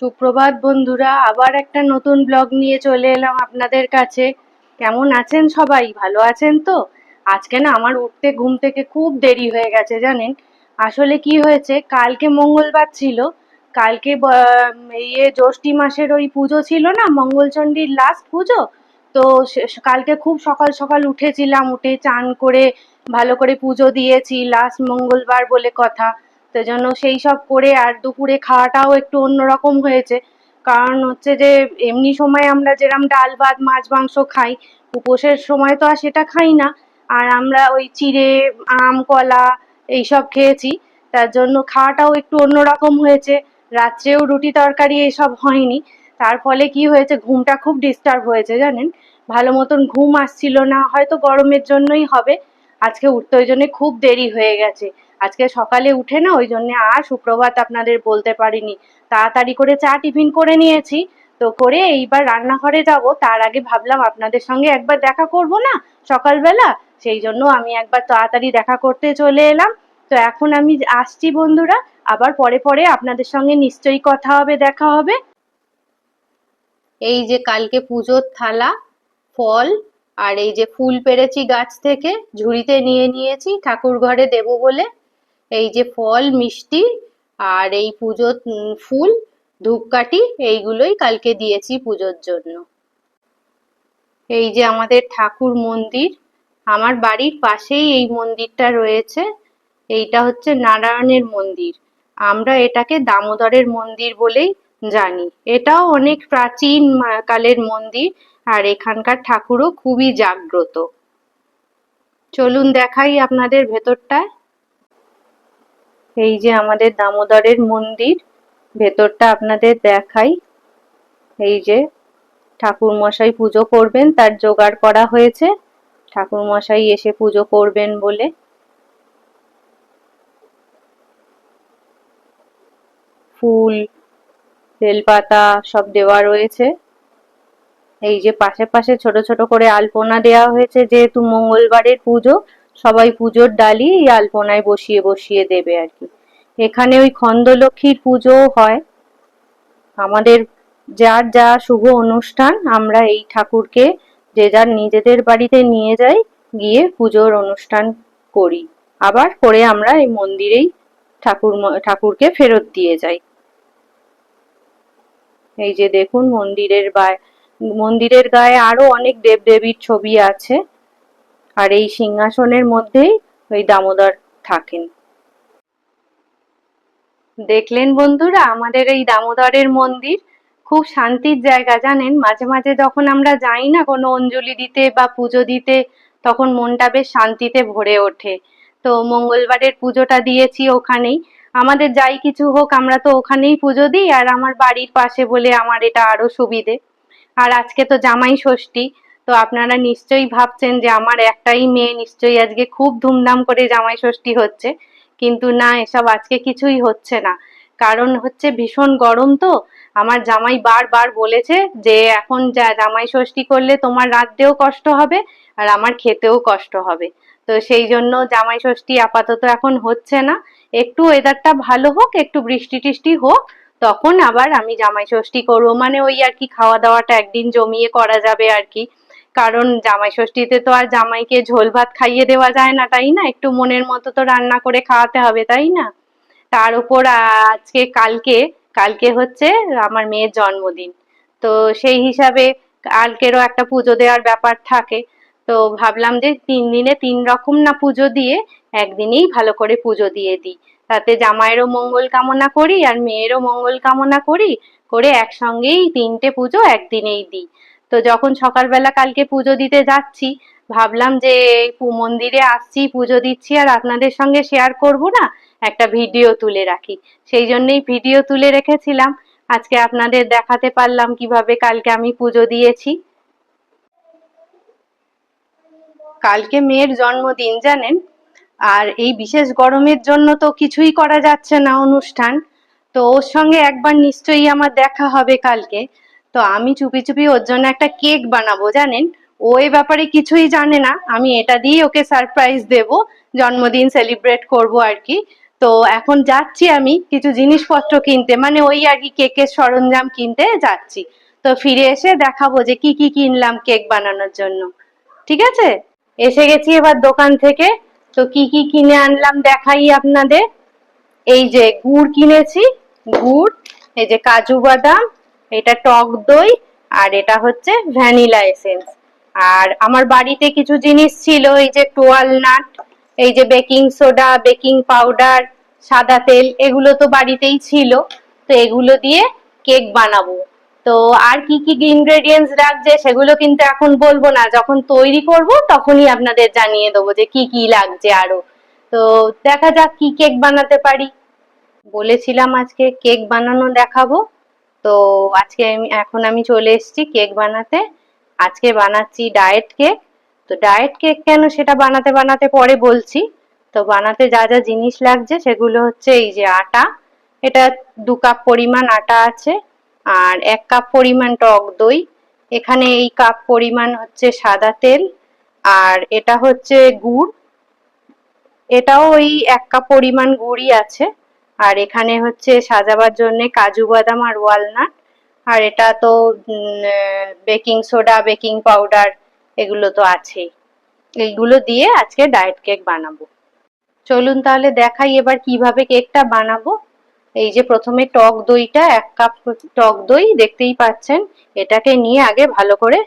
সুপ্রভাত বন্ধুরা, আবার একটা নতুন ব্লগ নিয়ে চলে এলাম আপনাদের কাছে। কেমন আছেন সবাই? ভালো আছেন তো? আজকে না আমার উঠতে ঘুম থেকে খুব দেরি হয়ে গেছে, জানেন? আসলে কি হয়েছে, কালকে মঙ্গলবার ছিল। কালকে ইয়ে জ্যৈষ্ঠী মাসের ওই পুজো ছিল না, মঙ্গলচণ্ডীর লাস্ট পুজো? তো কালকে খুব সকাল সকাল উঠেছিলাম, উঠে চান করে, ভালো করে পুজো দিয়েছি লাস্ট মঙ্গলবার বলে কথা। তো জন্য সেই সব করে আর দুপুরে খাওয়াটাও একটু অন্যরকম হয়েছে। কারণ হচ্ছে যে, এমনি সময় আমরা যেরকম ডাল ভাত, মাছ, মাংস খাই, উপোসের সময় তো আর সেটা খাই না। আর আমরা ওই চিড়ে, আম, কলা এইসব খেয়েছি। তার জন্য খাওয়াটাও একটু অন্যরকম হয়েছে। রাত্রেও রুটি তরকারি এসব হয়নি। তার ফলে কি হয়েছে, ঘুমটা খুব ডিস্টার্ব হয়েছে জানেন? ভালো মতন ঘুম আসছিল না, হয়তো গরমের জন্যই হবে। আজকে উঠতে ওই জন্য খুব দেরি হয়ে গেছে। আজকে সকালে উঠে না, ওই জন্য আর সুপ্রভাত আপনাদের বলতে পারিনি। তাড়াতাড়ি করে চা টিফিন করে নিয়েছি। তো করে এইবার রান্নাঘরে যাব, তার আগে ভাবলাম আপনাদের সঙ্গে একবার দেখা করব না সকালবেলা, সেই জন্য আমি একবার তাড়াতাড়ি দেখা করতে চলে এলাম। তো এখন আমি আসছি বন্ধুরা, আবার পরে পরে আপনাদের সঙ্গে নিশ্চয়ই কথা হবে, দেখা হবে। এই যে কালকে পুজোর থালা, ফল, আর এই যে ফুল পেরেছি গাছ থেকে, ঝুড়িতে নিয়ে নিয়েছি, ঠাকুর ঘরে দেব বলে। এই যে ফল, মিষ্টি আর এই পুজোর ফুল, ধূপকাঠি, এইগুলোই কালকে দিয়েছি পুজোর জন্য। এই যে আমাদের ঠাকুর মন্দির, আমার বাড়ির পাশেই এই মন্দিরটা রয়েছে। এইটা হচ্ছে নারায়ণের মন্দির। আমরা এটাকে দামোদরের মন্দির বলেই জানি। এটাও অনেক প্রাচীন কালের মন্দির আর এখানকার ঠাকুরও খুবই জাগ্রত। চলুন দেখাই আপনাদের ভেতরটায়। এই যে আমাদের দামোদরের মন্দির, ভেতরটা আপনাদের দেখাই। এই যে ঠাকুর মশাই পুজো করবেন, তার জোগাড় করা হয়েছে। ঠাকুর মশাই এসে পুজো করবেন বলে। ফুল, বেলপাতা সব দেওয়া রয়েছে। এই যে পাশে পাশে ছোট ছোট করে আলপনা দেওয়া হয়েছে, যেহেতু মঙ্গলবারের পুজো সবাই পুজোর ডালি এই আলপনায় বসিয়ে বসিয়ে দেবে আর কি। এখানে ওই খন্দলক্ষ্মীর পুজো হয়। আমাদের যার যা শুভ অনুষ্ঠান, আমরা এই ঠাকুরকে যে যার নিজেদের বাড়িতে নিয়ে যাই, গিয়ে পুজোর অনুষ্ঠান করি। আবার করে আমরা এই মন্দিরেই ঠাকুর ঠাকুরকে ফেরত দিয়ে যাই। এই যে দেখুন মন্দিরের গায়ে মন্দিরের গায়ে আরও অনেক দেবদেবীর ছবি আছে। আর এই সিংহাসনের মধ্যেই ওই দামোদর থাকেন। দেখলেন বন্ধুরা, আমাদের এই দামোদরের মন্দির খুব শান্তির জায়গা, জানেন? মাঝে মাঝে যখন আমরা যাই না কোনো অঞ্জলি দিতে বা পুজো দিতে, তখন মনটা বেশ শান্তিতে ভরে ওঠে। তো মঙ্গলবারের পুজোটা দিয়েছি ওখানেই। আমাদের যাই কিছু হোক, আমরা তো ওখানেই পুজো দিই, আর আমার বাড়ির পাশে বলে আমার এটা আরও সুবিধে। আর আজকে তো জামাই ষষ্ঠী তো আপনারা নিশ্চয়ই ভাবছেন যে আমার একটাই মেয়ে নিশ্চয়ই আজকে খুব ধুমধাম করে জামাই ষষ্ঠী হচ্ছে। কিন্তু না, এসব আজকে কিছুই হচ্ছে না। কারণ হচ্ছে ভীষণ গরম তো। আমার জামাই বারবার বলেছে যে এখন যা জামাই ষষ্ঠী করলে তোমার রাঁধতেও কষ্ট হবে আর আমার খেতেও কষ্ট হবে। তো সেই জন্য জামাই ষষ্ঠী আপাতত এখন হচ্ছে না। একটু ওয়েদারটা ভালো হোক, একটু বৃষ্টি টিষ্টি হোক, তখন আবার আমি জামাই ষষ্ঠী করব। মানে ওই আর কি খাওয়া দাওয়াটা একদিন জমিয়ে করা যাবে আর কি। কারণ জামাই ষষ্ঠীতে তো আর জামাইকে ঝোল ভাত খাইয়ে দেওয়া যায় না, তাই না? একটু মনের মতো তো রান্না করে খাওয়াতে হবে, তাই না? তার উপর আজকে কালকে কালকে হচ্ছে আমার মেয়ের জন্মদিন। তো সেই হিসাবে কালকেরও একটা পুজো দেওয়ার ব্যাপার থাকে। তো ভাবলাম যে তিন দিনে তিন রকম না পুজো দিয়ে একদিনেই ভালো করে পুজো দিয়ে দিই। তাতে জামাইয়েরও মঙ্গল কামনা করি আর মেয়েরও মঙ্গল কামনা করি, করে একসঙ্গেই তিনটে পুজো একদিনেই দিই। তো যখন সকালবেলা কালকে পুজো দিতে যাচ্ছি, ভাবলাম যে মন্দিরে আসছি, পুজো দিচ্ছি আর আপনাদের সঙ্গে শেয়ার করব না, একটা ভিডিও তুলে রাখি। সেই জন্যই ভিডিও তুলে রেখেছিলাম। আজকে আপনাদের দেখাতে পারলাম কীভাবে কালকে আমি পুজো দিয়েছি। কালকে মেয়ের জন্মদিন, জানেন? আর এই বিশেষ গরমের জন্য তো কিছুই করা যাচ্ছে না অনুষ্ঠান। তো ওর সঙ্গে একবার নিশ্চয়ই আমার দেখা হবে কালকে। তো আমি চুপি চুপি ওর জন্য একটা কেক বানাবো, জানেন? ও এ ব্যাপারে কিছুই জানে না। আমি এটা দিয়ে ওকে সারপ্রাইজ দেব, জন্মদিন সেলিব্রেট করব আর কি। তো এখন যাচ্ছি আমি কিছু জিনিসপত্র কিনতে মানে ওই আর কি কেকের সরঞ্জাম কিনতে যাচ্ছি। তো ফিরে এসে দেখাবো যে কি কি কিনলাম কেক বানানোর জন্য। ঠিক আছে? এসে গেছি এবার দোকান থেকে। তো কি কি কিনে আনলাম দেখাই আপনাদের। এই যে গুড় কিনেছি, গুড়, এই যে কাজু বাদাম এটা টক দই আর এটা হচ্ছে ভ্যানিলা এসেন্স। আর আমার বাড়িতে কিছু জিনিস ছিল, এই যে টোয়াল নাট, এই যে বেকিং সোডা, বেকিং পাউডার, সাদা তেল, এগুলো তো বাড়িতেই ছিল। তো এগুলো দিয়ে কেক বানাবো। তো আর কি কি ইনগ্রেডিয়েন্টস লাগছে সেগুলো কিন্তু এখন বলব না। যখন তৈরি করব তখনই আপনাদের জানিয়ে দেবো যে কি কি লাগছে আরও। তো দেখা যাক কি কেক বানাতে পারি। বলেছিলাম আজকে কেক বানানো দেখাবো। তো আজকে আমি, এখন আমি চলে এসেছি কেক বানাতে। আজকে বানাচ্ছি ডায়েট কেক। তো ডায়েট কেক কেন সেটা বানাতে বানাতে পরে বলছি। তো বানাতে যা যা জিনিস লাগছে সেগুলো হচ্ছে এই যে আটা। এটা দু কাপ পরিমাণ আটা আছে আর এক কাপ পরিমাণ টক দই। এখানে এই কাপ পরিমাণ হচ্ছে সাদা তেল আর এটা হচ্ছে গুড়। এটাও ওই এক কাপ পরিমাণ গুড়ই আছে। আর এখানে হচ্ছে সাজাবার জন্য কাজু বাদাম আর ওয়ালনাট আর এটা তো বেকিং সোডা বেকিং পাউডার এগুলো তো আছেই। এইগুলো দিয়ে আজকে ডায়েট কেক বানাবো। চলুন তাহলে দেখাই এবার কীভাবে কেকটা বানাবো। এই যে প্রথমে টক দইটা, এক কাপ টক দই, দেখতেই পাচ্ছেন, এটাকে নিয়ে আগে ভালো করে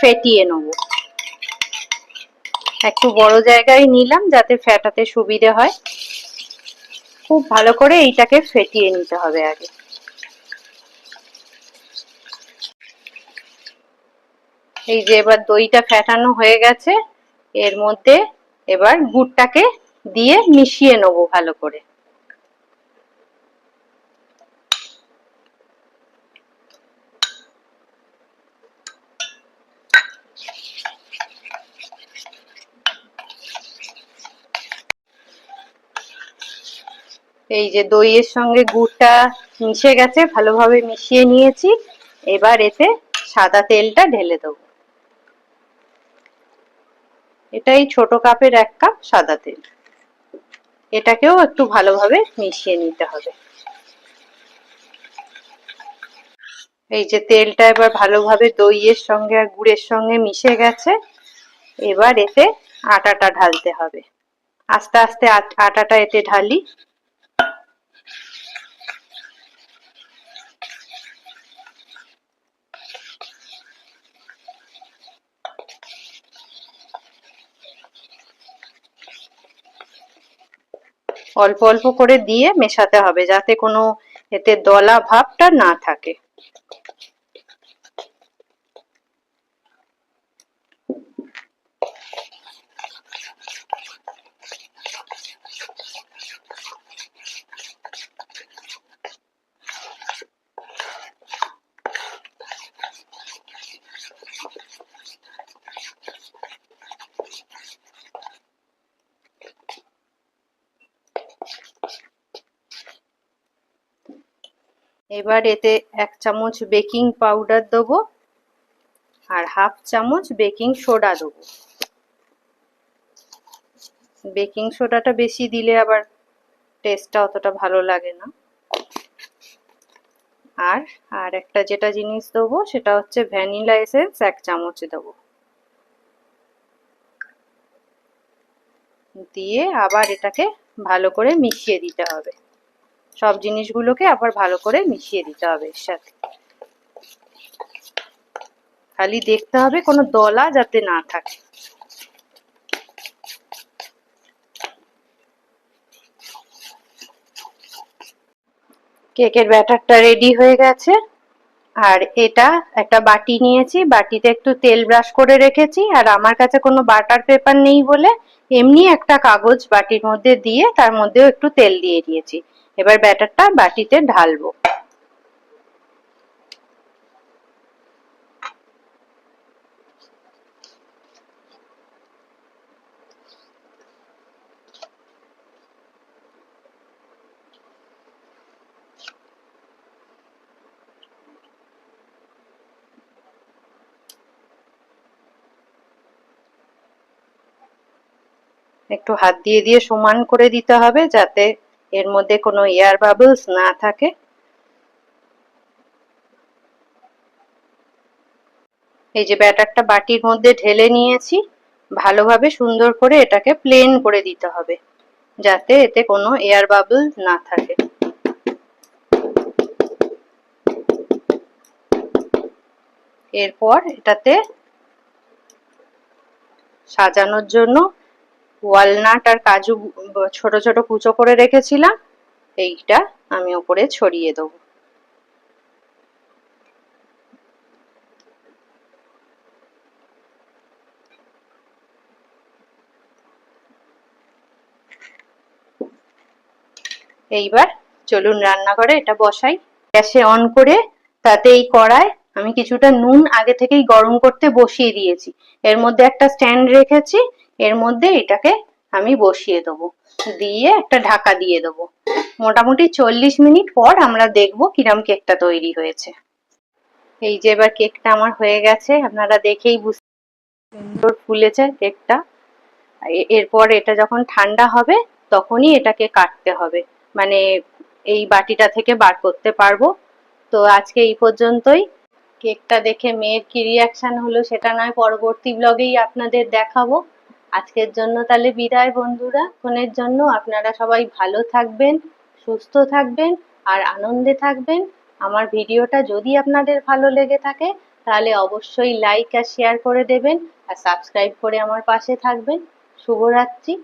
ফেটিয়ে নেব। একটু বড় জায়গায় নিলাম যাতে ফেটাতে সুবিধে হয়। খুব ভালো করে এইটাকে ফেটিয়ে নিতে হবে আগে। এই যে এবার দইটা ফেটানো হয়ে গেছে, এর মধ্যে এবার গুড়টাকে দিয়ে মিশিয়ে নেব ভালো করে। এই যে দইয়ের সঙ্গে গুড়টা মিশে গেছে, ভালোভাবে মিশিয়ে নিয়েছি। এবার এতে সাদা তেলটা ঢেলে দেবো। এটাই ছোট কাপের এক কাপ সাদা তেল। এটাকেও একটু ভালোভাবে মিশিয়ে নিতে হবে। এই যে তেলটা এবার ভালোভাবে দইয়ের সঙ্গে আর গুড়ের সঙ্গে মিশে গেছে। এবার এতে আটাটা ঢালতে হবে। আস্তে আস্তে আটাটা এতে ঢালি। অল্প অল্প করে দিয়ে মেশাতে হবে যাতে কোনো এতে দলা ভাবটা না থাকে। এবার এতে এক চামচ বেকিং পাউডার দেবো আর হাফ চামচ বেকিং সোডা দেবো। বেকিং সোডাটা বেশি দিলে আবার টেস্টটা অতটা ভালো লাগে না। আর আর একটা যেটা জিনিস দেবো সেটা হচ্ছে ভ্যানিলা এসেন্স এক চামচ দেবো। দিয়ে আবার এটাকে ভালো করে মিশিয়ে দিতে হবে। সব জিনিসগুলোকে আবার ভালো করে মিশিয়ে দিতে হবে এর সাথে। খালি দেখতে হবে কোনো দলা যাতে না থাকে। কেকের ব্যাটারটা রেডি হয়ে গেছে। আর এটা একটা বাটি নিয়েছি, বাটিতে একটু তেল ব্রাশ করে রেখেছি। আর আমার কাছে কোনো বাটার পেপার নেই বলে এমনি একটা কাগজ বাটির মধ্যে দিয়ে তার মধ্যেও একটু তেল দিয়ে দিয়েছি। এবার ব্যাটারটা বাটিতে ঢালবো। একটু হাত দিয়ে দিয়ে সমান করে দিতে হবে যাতে এর মধ্যে কোনো এয়ার বাবলস না থাকে। এই যে ব্যাটারটা বাটির মধ্যে ঢেলে নিয়েছি, ভালোভাবে সুন্দর করে এটাকে প্লেন করে দিতে হবে, যাতে এতে কোনো এয়ার বাবল না থাকে। এরপর এটাতে সাজানোর জন্য ওয়ালনাট আর কাজু ছোট ছোট কুচো করে রেখেছিলাম, এইটা আমি ওপরে ছড়িয়ে দেবো। এইবার চলুন রান্নাঘরে এটা বসাই। গ্যাসে অন করে তাতে এই কড়ায় আমি কিছুটা নুন আগে থেকেই গরম করতে বসিয়ে দিয়েছি। এর মধ্যে একটা স্ট্যান্ড রেখেছি এর মধ্যে এটাকে আমি বসিয়ে দেবো। দিয়ে একটা ঢাকা দিয়ে দেবো। মোটামুটি চল্লিশ মিনিট পর আমরা দেখব কিরম কেকটা তৈরি হয়েছে। এই যে এবার কেকটা আমার হয়ে গেছে, আপনারা দেখেই বুঝতে সুন্দর ফুলেছে কেকটা। এরপর এটা যখন ঠান্ডা হবে, তখনই এটাকে কাটতে হবে। মানে এই বাটিটা থেকে বার করতে পারব। তো আজকে এই পর্যন্তই। কেকটা দেখে মেয়ের কি রিয়াকশন হলো সেটা নয়, পরবর্তী ব্লগেই আপনাদের দেখাবো। আজকের জন্য তাহলে বিদায় বন্ধুরা। ফোনের জন্য আপনারা সবাই ভালো থাকবেন, সুস্থ থাকবেন আর আনন্দে থাকবেন। আমার ভিডিওটা যদি আপনাদের ভালো লেগে থাকে, তাহলে অবশ্যই লাইক আর শেয়ার করে দেবেন আর সাবস্ক্রাইব করে আমার পাশে থাকবেন। শুভরাত্রি।